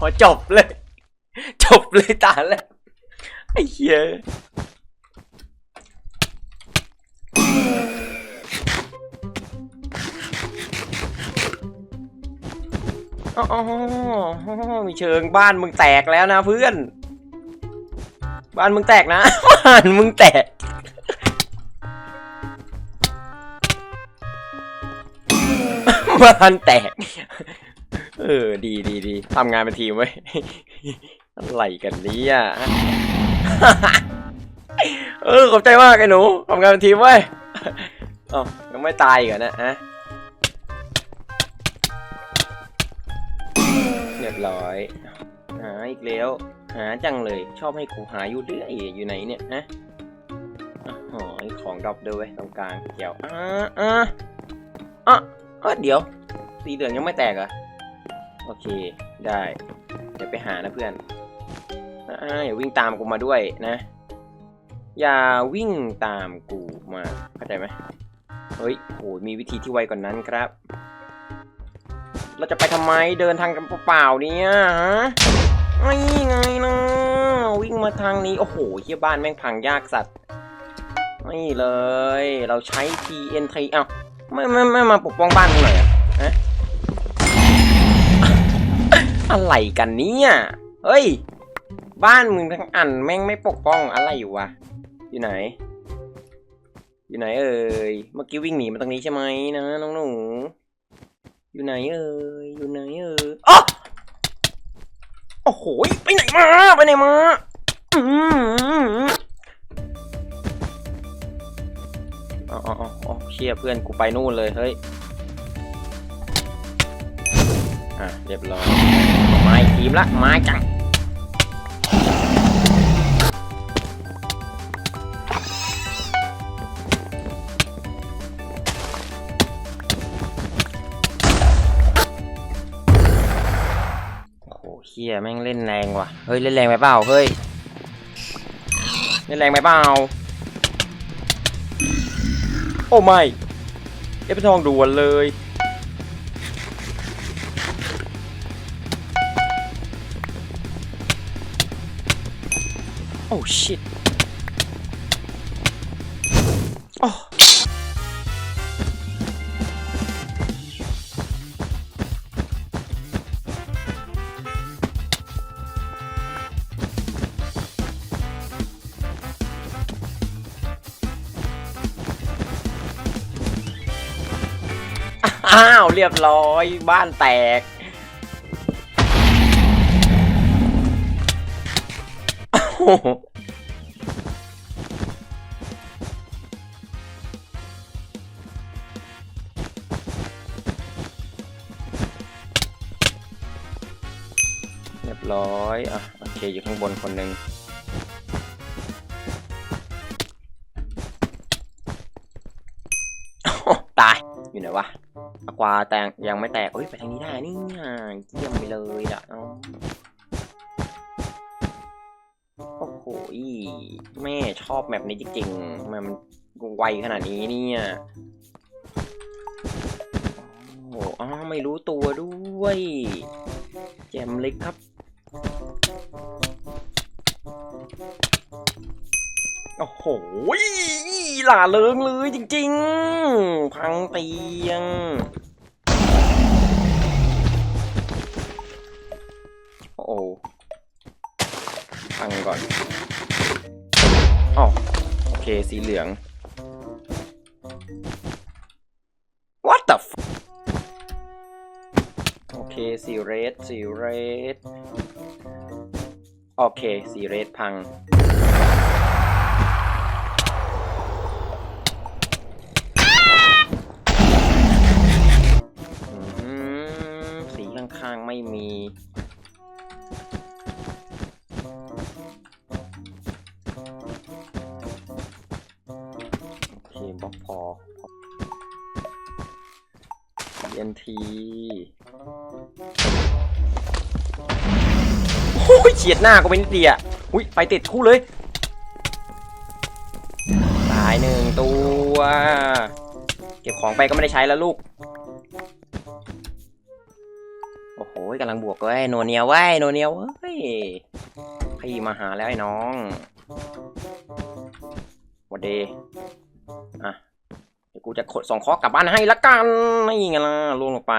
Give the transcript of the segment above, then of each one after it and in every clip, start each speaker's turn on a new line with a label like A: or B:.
A: หจบเลย จบเลยตาแล้วไอ้เหี้ยอ๋อมีเชิงบ้านมึงแตกแล้วนะเพื่อน บ้านมึงแตกนะ บ้านมึงแตกบ้านแตก ออดีดีดีทำงานเป็นทีมไว้อะไรกันเนี่ยเออขอบใจมากไอ้หนูทำงานเป็นทีมไว้ยเอ้ยังไม่ตายกเหรอนะฮะเรียบร้อย หาอีกแล้ว หาจังเลย ชอบให้กูหาอยู่เรื่อยอยู่ไหนเนี่ยฮะอ๋อไอ้ของดรอปด้วยตรงกลางเกี่ยวอ่าอ่าอะเดี๋ยวสีเหลืองยังไม่แตกเหรอะ โอเคได้ เดี๋ยวไปหานะเพื่อนอ่าอย่าวิ่งตามกูมาด้วยนะ อย่าวิ่งตามกูมาเข้าใจไหมเฮ้ยโหมีวิธีที่ไวกว่านนั้นครับ เราจะไปทำไมเดินทางกันเปล่าๆเนี่ยฮะไม่ไงนะวิ่งมาทางนี้ โอ้โหเฮียบ้านแม่งพังยากสัตว์ไม่เลย เราใช้ TNT เอ้าไม่ไม่ไม่มาปกป้องบ้านกูหน่อยอะ อะไรกันเนี่ย เฮ้ย บ้านมึงทั้งอันแม่งไม่ปกป้องอะไรอยู่วะ อยู่ไหน อยู่ไหนเอ่ย เมื่อกี้วิ่งหนีมาตรงนี้ใช่ไหมนะน้องหนู อยู่ไหนเอ่ย อยู่ไหนเอ่ยอ๋อโอ้โห ไปไหนมา ไปไหนมาอืมอ๋ออ๋ออ๋อเชี่ยเพื่อนกูไปนู่นเลย เฮ้ย อะเรียบร้อยมาอีกทีมละมาจังโอ้โหเฮียแม่งเล่นแรงว่ะ เฮ้ย เล่นแรงไปเปล่า เฮ้ย เล่นแรงไปเปล่า โอ้ไม่ เอฟทองด่วนเลย โอ้ชิตโอ้อ้าว เรียบร้อย บ้านแตก เรียบร้อย อะ โอเค อยู่ข้างบนคนหนึ่งตาย อยู่ไหนวะอควาแตงยังไม่แตกเอ้ย ไปทางนี้ได้นี่เยี่ยมไปเลยอะ เอาโอ้โหอีแม่ชอบแมปนี้จริงๆทำไมมันไวขนาดนี้เนี่ยโอ้โหอ้าไม่รู้ตัวด้วย แจมเล็กครับ โอ้โหหล่าเริงเลยจริง ๆ พังเตียง โอ้พังก่อน อ๋อโอเค สีเหลือง what the f โอเค สีเรด สีเรด โอเค สีเรดพัง สีข้างๆ ไม่มี เอ็นทีโอ้ยเฉียดหน้าก็เป็นเดียอุ้ยไปติดคู่เลย ตายหนึ่งตัว เก็บของไปก็ไม่ได้ใช้แล้วลูก โอ้โหกำลังบวกเว้ยโนเนียเว้โนเนียเว้ยพี่มาหาแล้วไอ้น้องวันเดีอะเดี๋ยวกูจะขดสองข้อกลับบ้านให้ละกันนี่ไงล่ะลงลงไป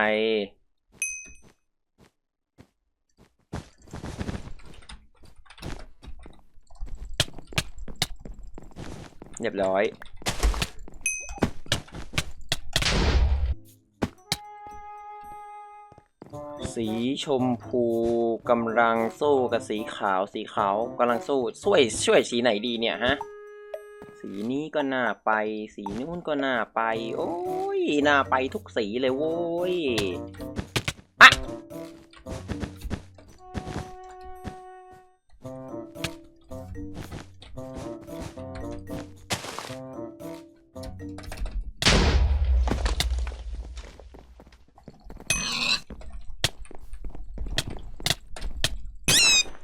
A: เรียบร้อยสีชมพูกำลังสู้กับสีขาว สีขาวกำลังสู้ช่วยช่วยสีไหนดีเนี่ยฮะ สีนี้ก็น่าไป สีนู้นก็น่าไป โอ้ยน่าไปทุกสีเลยโว้ยอะ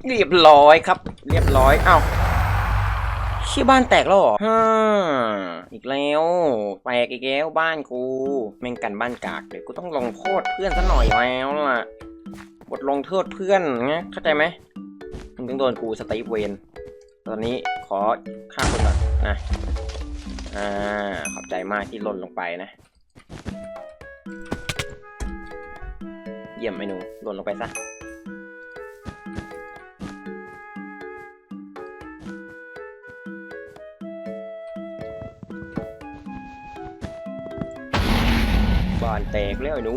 A: เรียบร้อยครับ เรียบร้อย เอ้า ชื่บ้านแตกแล้วเหรอฮ่าอีกแล้ว แตกอีกแล้วบ้านกูแม่งกันบ้านกากเลยกูต้องลงโทษเพื่อนซะหน่อยแล้วล่ะบทลงโทษเพื่อนนะเข้าใจไหมมึงต้องโดนกูสตีฟเวนตอนนี้ขอฆ่าคนก่อนนะอ่าขอบใจมากที่หล่นลงไปนะ เยี่ยมไอ้หนูหล่นลงไปซะ บ้านแตกแล้วไอ้หนู